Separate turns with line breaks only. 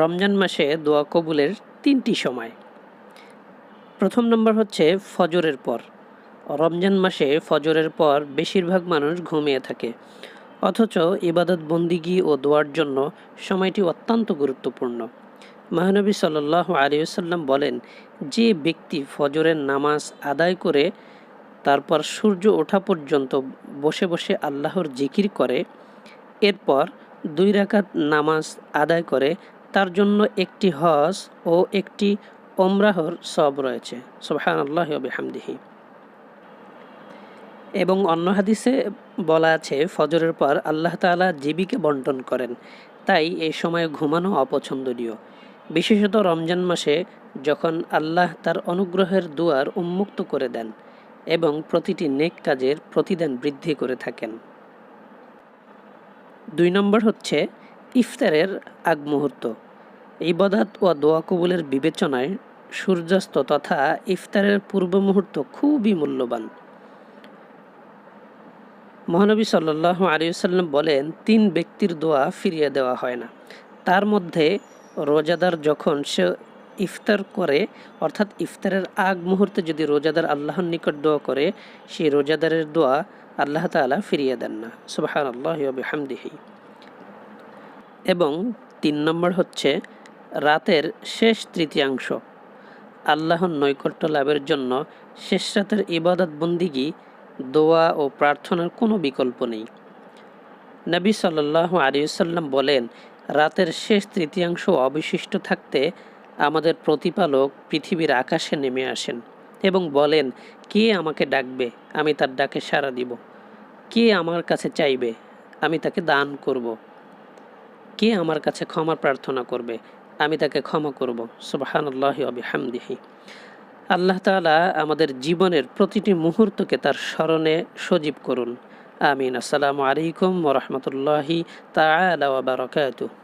রমজান মাসে দোয়া কবুলের তিনটি সময়। প্রথম নম্বর হচ্ছে ফজরের পর। রমজান মাসে ফজরের পর বেশিরভাগ মানুষ ঘুমিয়ে থাকে। অথচ ইবাদত বন্দিগি ও দোয়ার জন্য সময়টি অত্যন্ত গুরুত্বপূর্ণ। মহানবী সাল্লাহ আলিয়াল্লাম বলেন, যে ব্যক্তি ফজরের নামাজ আদায় করে তারপর সূর্য ওঠা পর্যন্ত বসে বসে আল্লাহর জিকির করে, এরপর দুই রাকাত নামাজ আদায় করে তার জন্য একটি হজ ও একটি ওমরাহর সব রয়েছে। সোহান আল্লাহ হামদিহি এবং অন্য হাদিসে বলা আছে, ফজরের পর আল্লাহ তালা জীবিকে বন্টন করেন। তাই এই সময় ঘুমানো অপছন্দনীয়। বিশেষত রমজান মাসে যখন আল্লাহ তার অনুগ্রহের দুয়ার উন্মুক্ত করে দেন এবং প্রতিটি নেক কাজের প্রতিদান বৃদ্ধি করে থাকেন। দুই নম্বর হচ্ছে, ইফতারের আগ মুহূর্ত ইবাদাত ও দোয়া কবুলের বিবেচনায় সূর্যাস্ত তথা ইফতারের পূর্ব মুহূর্ত খুবই মূল্যবান। মহানবী সাল্লাহ আলিয়াল্লাম বলেন, তিন ব্যক্তির দোয়া ফিরিয়ে দেওয়া হয় না। তার মধ্যে রোজাদার যখন সে ইফতার করে, অর্থাৎ ইফতারের আগ মুহূর্তে যদি রোজাদার আল্লাহর নিকট দোয়া করে, সেই রোজাদারের দোয়া আল্লাহ তালা ফিরিয়ে দেন না। সুবাহান আল্লাহ হামদিহি এবং তিন নম্বর হচ্ছে রাতের শেষ তৃতীয়াংশ। আল্লাহর নৈকট্য লাভের জন্য শেষ রাতের ইবাদত বন্দিগি, দোয়া ও প্রার্থনার কোনো বিকল্প নেই। নবী সাল্লাহ আলিয়াল্লাম বলেন, রাতের শেষ তৃতীয়াংশ অবশিষ্ট থাকতে আমাদের প্রতিপালক পৃথিবীর আকাশে নেমে আসেন এবং বলেন, কে আমাকে ডাকবে? আমি তার ডাকে সাড়া দিব। কে আমার কাছে চাইবে? আমি তাকে দান করব। কে আমার কাছে ক্ষমা প্রার্থনা করবে? আমি তাকে ক্ষমা করব। সুবাহান আল্লাহ হামদিহি আল্লাহ তালা আমাদের জীবনের প্রতিটি মুহূর্তকে তার স্মরণে সজীব করুন। আমিন। আসসালামু আলাইকুম ওরহমতুল্লাহি তালা বারকাতুহ।